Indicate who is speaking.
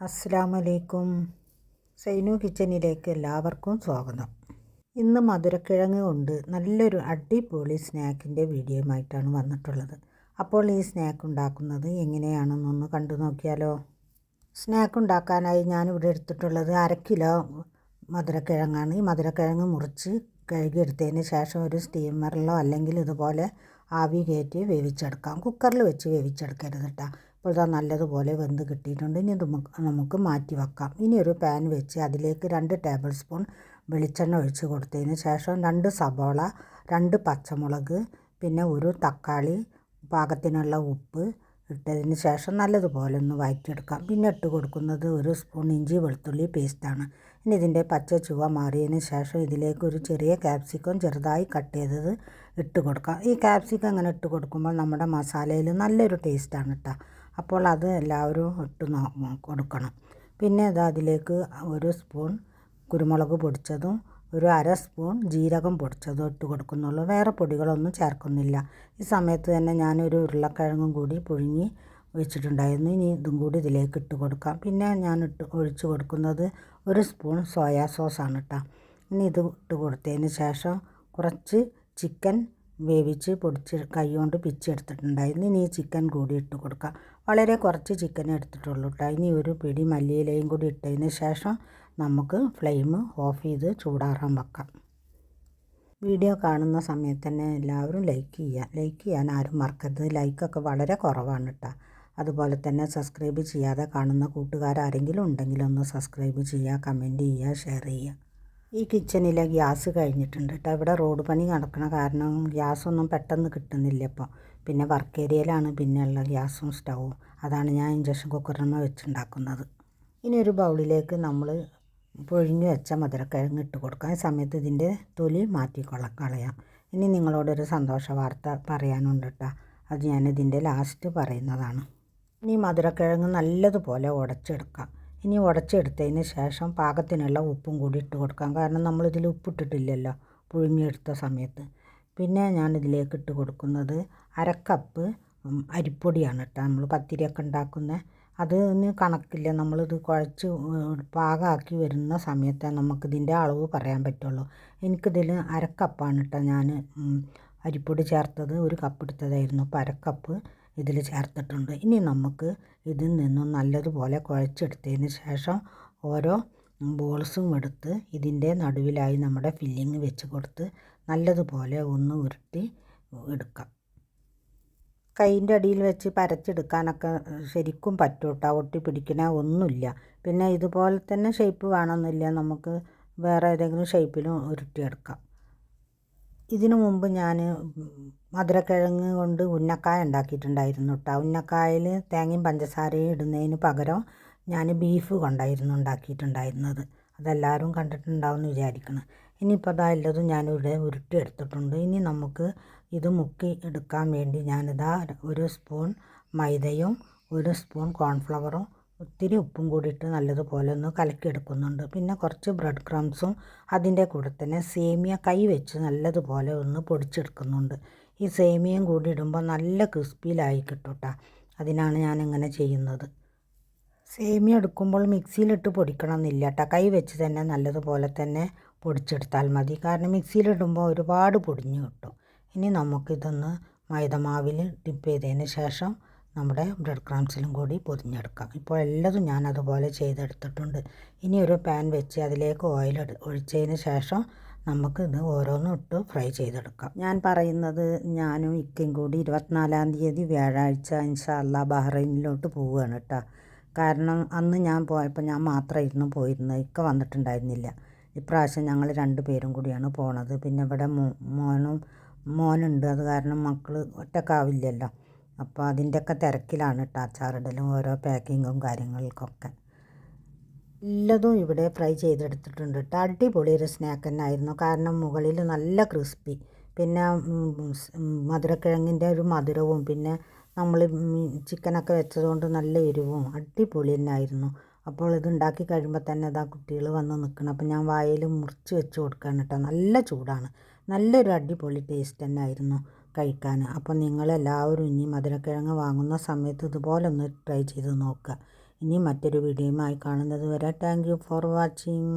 Speaker 1: അസ്സാമലൈക്കും സൈനു കിച്ചനിലേക്ക് എല്ലാവർക്കും സ്വാഗതം. ഇന്ന് മധുരക്കിഴങ്ങ് കൊണ്ട് നല്ലൊരു അടിപൊളി സ്നാക്കിന്റെ വീഡിയോയുമായിട്ടാണ് വന്നിട്ടുള്ളത്. അപ്പോൾ ഈ സ്നാക്ക് ഉണ്ടാക്കുന്നത് എങ്ങനെയാണെന്നൊന്ന് കണ്ടു നോക്കിയാലോ? സ്നാക്ക് ഉണ്ടാക്കാനായി ഞാനിവിടെ എടുത്തിട്ടുള്ളത് അര കിലോ മധുരക്കിഴങ്ങാണ്. ഈ മധുരക്കിഴങ്ങ് മുറിച്ച് കഴുകിയെടുത്തതിന് ശേഷം ഒരു സ്റ്റീമറിലോ അല്ലെങ്കിൽ ഇതുപോലെ ആവി കയറ്റി വേവിച്ചെടുക്കാം. കുക്കറിൽ വെച്ച് വേവിച്ചെടുക്കരുത് കേട്ടോ. ഇപ്പോൾ നല്ലതുപോലെ വെന്ത് കിട്ടിയിട്ടുണ്ട്. ഇനി നമുക്ക് മാറ്റി വെക്കാം. ഇനി ഒരു പാൻ വെച്ച് അതിലേക്ക് രണ്ട് ടേബിൾ സ്പൂൺ വെളിച്ചെണ്ണ ഒഴിച്ച് കൊടുത്തതിന് ശേഷം രണ്ട് സബോള രണ്ട് പച്ചമുളക് പിന്നെ ഒരു തക്കാളി പാകത്തിനുള്ള ഉപ്പ് ഇട്ടതിന് ശേഷം നല്ലതുപോലെ ഒന്ന് വഴറ്റിയെടുക്കാം പിന്നെ ഇട്ട് കൊടുക്കുന്നത് ഒരു സ്പൂൺ ഇഞ്ചി വെളുത്തുള്ളി പേസ്റ്റാണ് ഇനി ഇതിന്റെ പച്ച ചുവ മാറിയതിന് ശേഷം ഇതിലേക്ക് ഒരു ചെറിയ ക്യാപ്സിക്കം ചെറുതായി കട്ട് ചെയ്തത് ഇട്ട് കൊടുക്കാം. ഈ ക്യാപ്സിക്കം അങ്ങനെ ഇട്ട് കൊടുക്കുമ്പോൾ നമ്മുടെ മസാലയിൽ നല്ലൊരു ടേസ്റ്റാണ് കേട്ടോ അപ്പോൾ അത് എല്ലാവരും ഇട്ട് കൊടുക്കണം. പിന്നെ ഇത് അതിലേക്ക് ഒരു സ്പൂൺ കുരുമുളക് പൊടിച്ചതും ഒരു അര സ്പൂൺ ജീരകം പൊടിച്ചതും ഇട്ട് കൊടുക്കുന്നുള്ളൂ. വേറെ പൊടികളൊന്നും ചേർക്കുന്നില്ല. ഈ സമയത്ത് തന്നെ ഞാനൊരു ഉരുളക്കിഴങ്ങും കൂടി പുഴുങ്ങി വെച്ചിട്ടുണ്ടായിരുന്നു. ഇനി ഇതും കൂടി ഇതിലേക്ക് ഇട്ട് കൊടുക്കാം. പിന്നെ ഞാൻ ഇട്ട് ഒഴിച്ച് കൊടുക്കുന്നത് ഒരു സ്പൂൺ സോയാ സോസാണ് കേട്ടോ. ഇനി ഇത് ഇട്ട് കൊടുത്തതിന് ശേഷം കുറച്ച് ചിക്കൻ വേവിച്ച് പൊടിച്ച് കൈ കൊണ്ട് പിച്ചെടുത്തിട്ടുണ്ടായിരുന്നു ഇനി ഈ ചിക്കൻ കൂടി ഇട്ട് കൊടുക്കാം. വളരെ കുറച്ച് ചിക്കൻ എടുത്തിട്ടുള്ളൂ കേട്ടോ ഇനി ഒരു പിടി മല്ലിയിലയും കൂടി ഇട്ടതിന് ശേഷം നമുക്ക് ഫ്ലെയിം ഓഫ് ചെയ്ത് ചൂടാറാൻ വെക്കാം. വീഡിയോ കാണുന്ന സമയത്ത് തന്നെ എല്ലാവരും ലൈക്ക് ചെയ്യുക. ലൈക്ക് ചെയ്യാൻ ആരും മറക്കരുത്. ലൈക്കൊക്കെ വളരെ കുറവാണ് കേട്ടോ അതുപോലെ തന്നെ സബ്സ്ക്രൈബ് ചെയ്യാതെ കാണുന്ന കൂട്ടുകാരാരെങ്കിലും ഉണ്ടെങ്കിൽ ഒന്ന് സബ്സ്ക്രൈബ് ചെയ്യുക കമന്റ് ചെയ്യുക ഷെയർ ചെയ്യുക. ഈ കിച്ചണിലെ ഗ്യാസ് കഴിഞ്ഞിട്ടുണ്ട് കേട്ടോ. ഇവിടെ റോഡ് പണി നടക്കണ കാരണം ഗ്യാസൊന്നും പെട്ടെന്ന് കിട്ടുന്നില്ല ഇപ്പോൾ പിന്നെ വർക്ക് ഏരിയയിലാണ് പിന്നെയുള്ള ഗ്യാസും സ്റ്റൗവും. അതാണ് ഞാൻ ഇഞ്ചക്ഷൻ കുക്കറിന്മേൽ വെച്ചുണ്ടാക്കുന്നത്. ഇനി ഒരു ബൗളിലേക്ക് നമ്മൾ പൊഴിഞ്ഞു വെച്ച മധുരക്കിഴങ്ങ് ഇട്ട് കൊടുക്കാൻ സമയത്ത് ഇതിന്റെ തൊലി മാറ്റിക്കൊള്ള കളയാം. ഇനി നിങ്ങളോടൊരു സന്തോഷ വാർത്ത പറയാനുണ്ട് കേട്ടോ. അത് ഞാനിതിന്റെ ലാസ്റ്റ് പറയുന്നതാണ്. ഇനി മധുരക്കിഴങ്ങ് നല്ലതുപോലെ ഉടച്ചെടുക്കാം. ഇനി ഉടച്ചെടുത്തതിന് ശേഷം പാകത്തിനുള്ള ഉപ്പും കൂടി ഇട്ട് കൊടുക്കാം. കാരണം നമ്മളിതിൽ ഉപ്പിട്ടിട്ടില്ലല്ലോ പുഴുങ്ങിയെടുത്ത സമയത്ത്. പിന്നെ ഞാൻ ഇതിലേക്ക് ഇട്ട് കൊടുക്കുന്നത് അരക്കപ്പ് അരിപ്പൊടിയാണ് കേട്ടോ. നമ്മൾ പത്തിരിയൊക്കെ ഉണ്ടാക്കുന്ന അതിന് കണക്കില്ല. നമ്മളിത് കുഴച്ച് പാകമാക്കി വരുന്ന സമയത്ത് നമുക്കിതിന്റെ അളവ് പറയാൻ പറ്റുള്ളൂ. എനിക്കിതിൽ അരക്കപ്പാണ് കേട്ടോ ഞാൻ അരിപ്പൊടി ചേർത്തത്. ഒരു കപ്പ് എടുത്തതായിരുന്നു. അപ്പോൾ അരക്കപ്പ് ഇതിൽ ചേർത്തിട്ടുണ്ട്. ഇനി നമുക്ക് ഇതിൽ നിന്നും നല്ലതുപോലെ കുഴച്ചെടുത്തതിന് ശേഷം ഓരോ ബോൾസും എടുത്ത് ഇതിന്റെ നടുവിലായി നമ്മുടെ ഫില്ലിങ് വെച്ച് കൊടുത്ത് നല്ലതുപോലെ ഒന്ന് ഉരുട്ടി എടുക്കാം. കൈന്റെ അടിയിൽ വെച്ച് പരച്ചെടുക്കാനൊക്കെ ശരിക്കും പറ്റും കേട്ടോ ഒട്ടി പിടിക്കണ ഒന്നുമില്ല. പിന്നെ ഇതുപോലെ തന്നെ ഷേപ്പ് വേണമെന്നില്ല. നമുക്ക് വേറെ ഏതെങ്കിലും ഷേപ്പിലും ഉരുട്ടിയെടുക്കാം. ഇതിനു മുമ്പ് ഞാൻ മധുരക്കിഴങ്ങ് കൊണ്ട് ഉന്നക്കായ ഉണ്ടാക്കിയിട്ടുണ്ടായിരുന്നു കേട്ടോ. ഉന്നക്കായയിൽ തേങ്ങയും പഞ്ചസാരയും ഇടുന്നതിന് പകരം ഞാൻ ബീഫ് കൊണ്ടായിരുന്നു ഉണ്ടാക്കിയിട്ടുണ്ടായിരുന്നത്. അതെല്ലാവരും കണ്ടിട്ടുണ്ടാവുമെന്ന് വിചാരിക്കണം ഇനിയിപ്പോൾ അതാ എല്ലാതും ഞാനിവിടെ ഉരുട്ടി എടുത്തിട്ടുണ്ട് ഇനി നമുക്ക് ഇത് മുക്കി എടുക്കാൻ വേണ്ടി ഞാനിതാ ഒരു സ്പൂൺ മൈദയും ഒരു സ്പൂൺ കോൺഫ്ലവറും ഒത്തിരി ഉപ്പും കൂടിയിട്ട് നല്ലതുപോലെ ഒന്ന് കലക്കിയെടുക്കുന്നുണ്ട്. പിന്നെ കുറച്ച് ബ്രെഡ് ക്രംസും അതിന്റെ കൂടെ തന്നെ സേമിയ കൈ വെച്ച് നല്ലതുപോലെ ഒന്ന് പൊടിച്ചെടുക്കുന്നുണ്ട്. ഈ സേമിയയും കൂടി ഇടുമ്പോൾ നല്ല ക്രിസ്പിയിലായി കിട്ടും കേട്ടോ അതിനാണ് ഞാൻ ഇങ്ങനെ ചെയ്യുന്നത്. സേമിയ എടുക്കുമ്പോൾ മിക്സിയിലിട്ട് പൊടിക്കണം എന്നില്ല കേട്ടോ കൈ വെച്ച് തന്നെ നല്ലതുപോലെ തന്നെ പൊടിച്ചെടുത്താൽ മതി. കാരണം മിക്സിയിലിടുമ്പോൾ ഒരുപാട് പൊടിഞ്ഞു കിട്ടും. ഇനി നമുക്കിതൊന്ന് മൈദമാവിൽ ഡിപ്പ് ചെയ്തതിന് ശേഷം നമ്മുടെ ബ്രെഡ് ക്രംസിലും കൂടി പൊതിഞ്ഞെടുക്കാം. ഇപ്പോൾ എല്ലതും ഞാൻ അതുപോലെ ചെയ്തെടുത്തിട്ടുണ്ട്. ഇനി ഒരു പാൻ വെച്ച് അതിലേക്ക് ഓയിൽ ഒഴിച്ചതിന് ശേഷം നമുക്ക് ഓരോന്നും ഇട്ട് ഫ്രൈ ചെയ്തെടുക്കാം. ഞാൻ പറയുന്നത് ഞാനും ഇക്കയും കൂടി ഇരുപത്തിനാലാം തീയതി വ്യാഴാഴ്ച ഇൻഷാല്ല ബഹ്റൈനിലോട്ട് പോവുകയാണ് കേട്ടോ കാരണം അന്ന് ഞാൻ പോയപ്പോൾ ഞാൻ മാത്രമായിരുന്നു പോയിരുന്നത് ഇക്ക വന്നിട്ടുണ്ടായിരുന്നില്ല. ഇപ്രാവശ്യം ഞങ്ങൾ രണ്ട് പേരും കൂടിയാണ് പോണത്. പിന്നെ ഇവിടെ മോനും മോനുണ്ട്. അത് കാരണം മക്കൾ ഒറ്റക്കാവില്ലല്ലോ. അപ്പോൾ അതിന്റെയൊക്കെ തിരക്കിലാണ് കേട്ടോ അച്ചാറിടലും ഓരോ പാക്കിങ്ങും കാര്യങ്ങൾക്കൊക്കെ. എല്ലതും ഇവിടെ ഫ്രൈ ചെയ്തെടുത്തിട്ടുണ്ട് കേട്ടോ അടിപൊളി ഒരു സ്നാക്ക് തന്നെ ആയിരുന്നു കാരണം മുകളിൽ നല്ല ക്രിസ്പി. പിന്നെ മധുരക്കിഴങ്ങിന്റെ ഒരു മധുരവും പിന്നെ നമ്മൾ ചിക്കനൊക്കെ വെച്ചതുകൊണ്ട് നല്ല എരിവും അടിപൊളി തന്നെ ആയിരുന്നു അപ്പോൾ ഇത് ഉണ്ടാക്കി കഴിയുമ്പോൾ തന്നെ അതാ കുട്ടികൾ വന്ന് നിൽക്കണം. അപ്പോൾ ഞാൻ വായയിൽ മുറിച്ച് വെച്ച് കൊടുക്കാൻ കേട്ടോ നല്ല ചൂടാണ്. നല്ലൊരു അടിപൊളി ടേസ്റ്റ് തന്നെ ആയിരുന്നു കഴിക്കാൻ അപ്പോൾ നിങ്ങളെല്ലാവരും ഇനി മധുരക്കിഴങ്ങ് വാങ്ങുന്ന സമയത്ത് ഇതുപോലെ ഒന്ന് ട്രൈ ചെയ്ത് നോക്കുക. ഇനി മറ്റൊരു വീഡിയോയുമായി കാണുന്നത് വരെ താങ്ക് യു ഫോർ വാച്ചിങ്